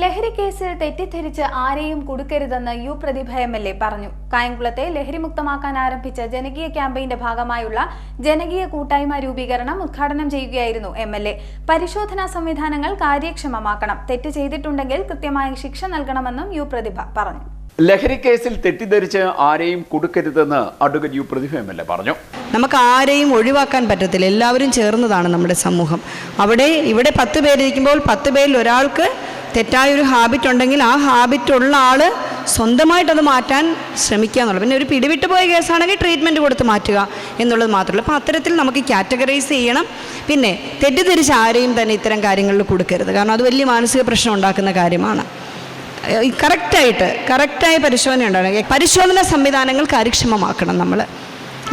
ലഹരി കേസിൽ തെറ്റിദ്ധരിച്ച് ആരെയും കൊടുക്കരുതെന്ന് U Pradeep M L A പറഞ്ഞു. കായംകുളത്തെ ലഹരിമുക്തമാക്കാൻ ആരംഭിച്ച ജനകീയ ക്യാമ്പയിന്റെ ഭാഗമായുള്ള ജനകീയ കൂട്ടായ്മ രൂപീകരണം ഉദ്ഘാടനം ചെയ്യുകയായിരുന്നു എം എൽ എ. പരിശോധനാ സംവിധാനങ്ങൾ കാര്യക്ഷമമാക്കണം. തെറ്റ് ചെയ്തിട്ടുണ്ടെങ്കിൽ കൃത്യമായ ശിക്ഷ നൽകണമെന്നും യു പ്രതിഭ പറഞ്ഞു. ലഹരി കേസിൽ തെറ്റിദ്ധരിച്ച് ആരെയും കൊടുക്കരുതെന്ന് advocate U Prathibha M L A പറഞ്ഞു. നമുക്ക് ആരെയും ഒഴിവാക്കാൻ പറ്റത്തില്ല. എല്ലാവരും ചേർന്നതാണ് നമ്മുടെ സമൂഹം. അവിടെ ഇവിടെ പത്ത് പേരിരിക്കുമ്പോൾ പത്ത് പേരിൽ ഒരാൾക്ക് തെറ്റായ ഒരു ഹാബിറ്റ് ഉണ്ടെങ്കിൽ ആ ഹാബിറ്റ് ഉള്ള ആൾ സ്വന്തമായിട്ടത് മാറ്റാൻ ശ്രമിക്കുക എന്നുള്ളത് പിന്നെ ഒരു പിടിവിട്ട് പോയ കേസാണെങ്കിൽ ട്രീറ്റ്മെന്റ് കൊടുത്ത് മാറ്റുക എന്നുള്ളത് മാത്രമല്ല. അപ്പോൾ അത്തരത്തിൽ നമുക്ക് കാറ്റഗറൈസ് ചെയ്യണം. പിന്നെ തെറ്റിദ്ധരിച്ച് ആരെയും തന്നെ ഇത്തരം കാര്യങ്ങളിൽ കൊടുക്കരുത്. കാരണം അത് വലിയ മാനസിക പ്രശ്നം ഉണ്ടാക്കുന്ന കാര്യമാണ്. കറക്റ്റായിട്ട് കറക്റ്റായ പരിശോധന ഉണ്ടാകണം പരിശോധന സംവിധാനങ്ങൾ കാര്യക്ഷമമാക്കണം നമ്മൾ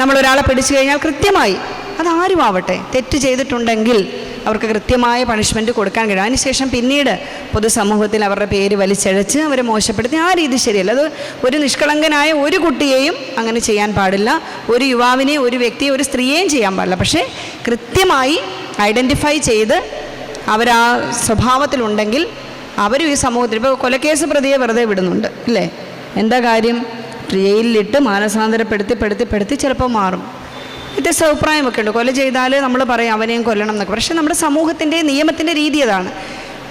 നമ്മളൊരാളെ പിടിച്ചു കഴിഞ്ഞാൽ കൃത്യമായി അതാരും ആവട്ടെ തെറ്റ് ചെയ്തിട്ടുണ്ടെങ്കിൽ അവർക്ക് കൃത്യമായ പണിഷ്മെന്റ് കൊടുക്കാൻ കഴിയും. അതിനുശേഷം പിന്നീട് പൊതുസമൂഹത്തിൽ അവരുടെ പേര് വലിച്ചഴച്ച് അവരെ മോശപ്പെടുത്തി. ആ രീതി ശരിയല്ല. അത് ഒരു നിഷ്കളങ്കനായ ഒരു കുട്ടിയെയും അങ്ങനെ ചെയ്യാൻ പാടില്ല. ഒരു യുവാവിനെ ഒരു വ്യക്തിയെ ഒരു സ്ത്രീയെയും ചെയ്യാൻ പാടില്ല. പക്ഷേ കൃത്യമായി ഐഡന്റിഫൈ ചെയ്ത് അവരാ സ്വഭാവത്തിലുണ്ടെങ്കിൽ അവരും ഈ സമൂഹത്തിൽ ഇപ്പോൾ കൊലക്കേസ് പ്രതിയെ വെറുതെ വിടുന്നുണ്ട്. അല്ലേ? എന്താ കാര്യം? ജയിലിലിട്ട് മാനസാന്തരപ്പെടുത്തി പെടുത്തി പെടുത്തി ചിലപ്പോൾ മാറും. വ്യത്യസ്ത അഭിപ്രായമൊക്കെ ഉണ്ട്. കൊല ചെയ്താൽ നമ്മൾ പറയും അവനെയും കൊല്ലണം എന്നൊക്കെ. പക്ഷേ നമ്മുടെ സമൂഹത്തിന്റെ നിയമത്തിന്റെ രീതി അതാണ്.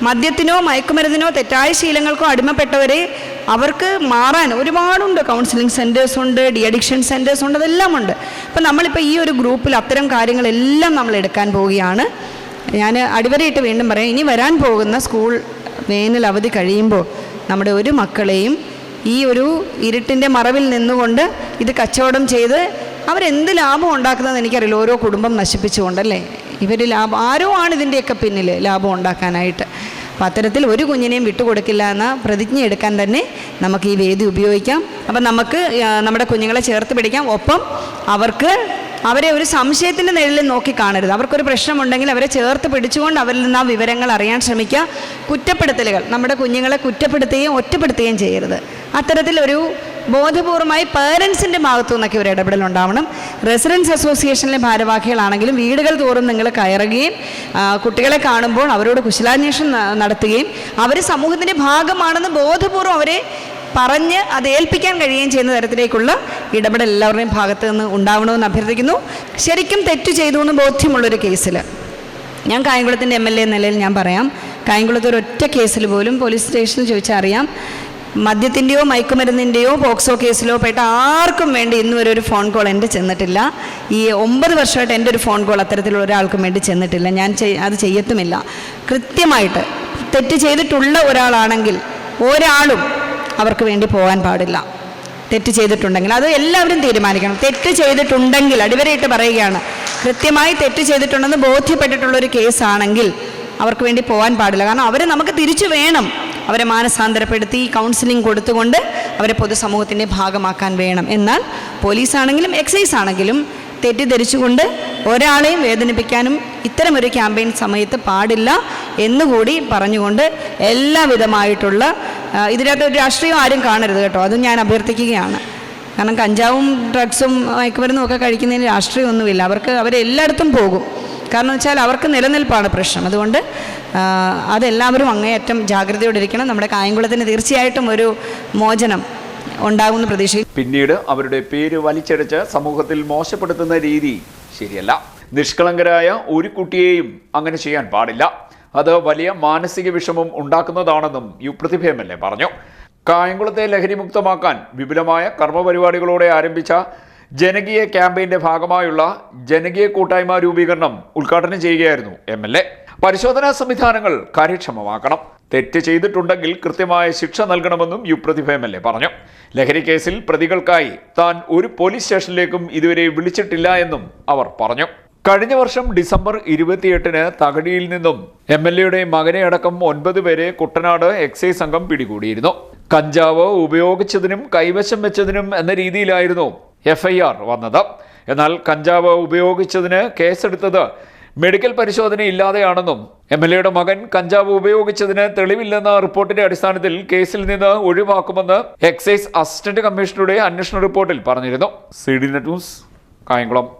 മദ്യത്തിനോ മയക്കുമരുന്നിനോ തെറ്റായ ശീലങ്ങൾക്കോ അടിമപ്പെട്ടവരെ അവർക്ക് മാറാൻ ഒരുപാടുണ്ട്. കൗൺസിലിംഗ് സെന്റേഴ്സ് ഉണ്ട് ഡി അഡിക്ഷൻ സെന്റേഴ്സ് ഉണ്ട് അതെല്ലാം ഉണ്ട് അപ്പം നമ്മളിപ്പോൾ ഈ ഒരു ഗ്രൂപ്പിൽ അത്തരം കാര്യങ്ങളെല്ലാം നമ്മൾ എടുക്കാൻ പോവുകയാണ്. ഞാൻ അടിവരയിട്ട് വീണ്ടും പറയാം. ഇനി വരാൻ പോകുന്ന സ്കൂൾ വേനൽ അവധി കഴിയുമ്പോൾ നമ്മുടെ ഒരു മക്കളെയും ഈ ഒരു ഇരുട്ടിന്റെ മറവിൽ നിന്നുകൊണ്ട് ഇത് കച്ചവടം ചെയ്ത് അവരെന്ത് ലാഭം ഉണ്ടാക്കുന്നതെന്ന് എനിക്കറിയില്ല. ഓരോ കുടുംബം നശിപ്പിച്ചുകൊണ്ടല്ലേ? ഇവർ ലാഭം ആരോ ആണ് ഇതിന്റെയൊക്കെ പിന്നിൽ ലാഭം ഉണ്ടാക്കാനായിട്ട്. അപ്പം അത്തരത്തിൽ ഒരു കുഞ്ഞിനെയും വിട്ടുകൊടുക്കില്ല എന്ന പ്രതിജ്ഞ എടുക്കാൻ തന്നെ നമുക്ക് ഈ വേദി ഉപയോഗിക്കാം. അപ്പം നമുക്ക് നമ്മുടെ കുഞ്ഞുങ്ങളെ ചേർത്ത് പിടിക്കാം. ഒപ്പം അവർക്ക് അവരെ ഒരു സംശയത്തിന്റെ നിഴലിൽ നോക്കി കാണരുത്. അവർക്കൊരു പ്രശ്നമുണ്ടെങ്കിൽ അവരെ ചേർത്ത് പിടിച്ചുകൊണ്ട് അവരിൽ നിന്ന് ആ വിവരങ്ങൾ അറിയാൻ ശ്രമിക്കുക. കുറ്റപ്പെടുത്തലുകൾ നമ്മുടെ കുഞ്ഞുങ്ങളെ കുറ്റപ്പെടുത്തുകയും ഒറ്റപ്പെടുത്തുകയും ചെയ്യരുത്. അത്തരത്തിലൊരു ബോധപൂർവമായി പേരൻസിന്റെ ഭാഗത്തു നിന്നൊക്കെ ഒരു ഇടപെടൽ ഉണ്ടാവണം. റെസിഡൻസ് അസോസിയേഷനിലെ ഭാരവാഹികളാണെങ്കിലും വീടുകൾ തോറും നിങ്ങൾ കയറുകയും കുട്ടികളെ കാണുമ്പോൾ അവരോട് കുശലാന്വേഷണം നടത്തുകയും അവർ സമൂഹത്തിന്റെ ഭാഗമാണെന്ന് ബോധപൂർവം അവരെ പറഞ്ഞ് അത് ഏൽപ്പിക്കാൻ കഴിയുകയും ചെയ്യുന്ന തരത്തിലേക്കുള്ള ഇടപെടൽ എല്ലാവരുടെയും ഭാഗത്ത് നിന്ന് ഉണ്ടാവണമെന്ന് അഭ്യർത്ഥിക്കുന്നു. ശരിക്കും തെറ്റ് ചെയ്തു എന്ന് ബോധ്യമുള്ളൊരു കേസിൽ ഞാൻ കായംകുളത്തിന്റെ എം എൽ എ നിലയിൽ ഞാൻ പറയാം. കായംകുളത്ത് ഒരൊറ്റ കേസിൽ പോലും പോലീസ് സ്റ്റേഷനിൽ ചോദിച്ചാൽ അറിയാം. മദ്യത്തിന്റെയോ മയക്കുമരുന്നിന്റെയോ പോക്സോ കേസിലോ പെട്ട ആർക്കും വേണ്ടി ഇന്ന് വരെ ഒരു ഫോൺ കോൾ എന്റെ ചെന്നിട്ടില്ല. ഈ ഒമ്പത് വർഷമായിട്ട് എന്റെ ഒരു ഫോൺ കോൾ അത്തരത്തിലുള്ള ഒരാൾക്കും വേണ്ടി ചെന്നിട്ടില്ല. ഞാൻ അത് ചെയ്യത്തുമില്ല. കൃത്യമായിട്ട് തെറ്റ് ചെയ്തിട്ടുള്ള ഒരാളാണെങ്കിൽ ഒരാളും അവർക്ക് വേണ്ടി പോകാൻ പാടില്ല. തെറ്റ് ചെയ്തിട്ടുണ്ടെങ്കിൽ അത് എല്ലാവരും തീരുമാനിക്കണം. തെറ്റ് ചെയ്തിട്ടുണ്ടെങ്കിൽ അടിവരയിട്ട് പറയുകയാണ് കൃത്യമായി തെറ്റ് ചെയ്തിട്ടുണ്ടെന്ന് ബോധ്യപ്പെട്ടിട്ടുള്ളൊരു കേസാണെങ്കിൽ അവർക്ക് വേണ്ടി പോകാൻ പാടില്ല. കാരണം അവർ നമുക്ക് തിരിച്ചു വേണം. അവരെ മാനസാന്തരപ്പെടുത്തി കൗൺസിലിംഗ് കൊടുത്തുകൊണ്ട് അവരെ പൊതുസമൂഹത്തിന്റെ ഭാഗമാക്കാൻ വേണം. എന്നാൽ പോലീസാണെങ്കിലും എക്സൈസ് ആണെങ്കിലും തെറ്റിദ്ധരിച്ചുകൊണ്ട് ഒരാളെയും വേദനിപ്പിക്കാനും ഇത്തരമൊരു ക്യാമ്പയിൻ സമയത്ത് പാടില്ല എന്നുകൂടി പറഞ്ഞുകൊണ്ട് എല്ലാവിധമായിട്ടുള്ള ഇതിനകത്ത് ഒരു രാഷ്ട്രീയം ആരും കാണരുത് കേട്ടോ. അതും ഞാൻ അഭ്യർത്ഥിക്കുകയാണ്. കാരണം കഞ്ചാവും ഡ്രഗ്സും മയക്കുമരുന്നും ഒക്കെ കഴിക്കുന്നതിന് രാഷ്ട്രീയമൊന്നുമില്ല. അവർക്ക് അവരെല്ലായിടത്തും പോകും. കാരണം വെച്ചാൽ അവർക്ക് നിലനിൽപ്പാണ് പ്രശ്നം. അതുകൊണ്ട് അതെല്ലാവരും അങ്ങേയറ്റം ജാഗ്രതയോടെ ഇരിക്കണം. നമ്മുടെ കായംകുളത്തിന് തീർച്ചയായിട്ടും ഒരു മോചനം ഉണ്ടാകുമെന്ന് പ്രതീക്ഷിക്കുന്നു. പിന്നീട് അവരുടെ പേര് വലിച്ചടിച്ച് സമൂഹത്തിൽ മോശപ്പെടുത്തുന്ന രീതി ശരിയല്ല. നിഷ്കളങ്കരായ ഒരു കുട്ടിയെയും അങ്ങനെ ചെയ്യാൻ പാടില്ല. അത് വലിയ മാനസിക വിഷമം ഉണ്ടാക്കുന്നതാണെന്നും U Prathibha M L A പറഞ്ഞു. കായംകുളത്തെ ലഹരിമുക്തമാക്കാൻ വിപുലമായ കർമ്മപരിപാടികളോടെ ആരംഭിച്ച ജനകീയ ക്യാമ്പയിന്റെ ഭാഗമായുള്ള ജനകീയ കൂട്ടായ്മ രൂപീകരണം ഉദ്ഘാടനം ചെയ്യുകയായിരുന്നു എം എൽ എ. പരിശോധനാ സംവിധാനങ്ങൾ കാര്യക്ഷമമാക്കണം. തെറ്റ് ചെയ്തിട്ടുണ്ടെങ്കിൽ കൃത്യമായ ശിക്ഷ നൽകണമെന്നും U Prathibha M L A പറഞ്ഞു. ലഹരി കേസിൽ പ്രതികൾക്കായി താൻ ഒരു പോലീസ് സ്റ്റേഷനിലേക്കും ഇതുവരെ വിളിച്ചിട്ടില്ല എന്നും അവർ പറഞ്ഞു. കഴിഞ്ഞ വർഷം ഡിസംബർ ഇരുപത്തിയെട്ടിന് തകഴിയിൽ നിന്നും എം എൽ എയുടെ മകനെ അടക്കം ഒൻപത് പേരെ കുട്ടനാട് എക്സൈസ് സംഘം പിടികൂടിയിരുന്നു. കഞ്ചാവ് ഉപയോഗിച്ചതിനും കൈവശം വെച്ചതിനും എന്ന രീതിയിലായിരുന്നു എഫ്ഐആർ വന്നത്. എന്നാൽ കഞ്ചാവ് ഉപയോഗിച്ചതിന് കേസെടുത്തത് മെഡിക്കൽ പരിശോധന ഇല്ലാതെയാണെന്നും എം എൽ എയുടെ മകൻ കഞ്ചാവ് ഉപയോഗിച്ചതിന് തെളിവില്ലെന്ന റിപ്പോർട്ടിന്റെ അടിസ്ഥാനത്തിൽ കേസിൽ നിന്ന് ഒഴിവാക്കുമെന്ന് എക്സൈസ് അസിസ്റ്റന്റ് കമ്മീഷണറുടെ അന്വേഷണ റിപ്പോർട്ടിൽ പറഞ്ഞിരുന്നു. C D Net News Kayamkulam.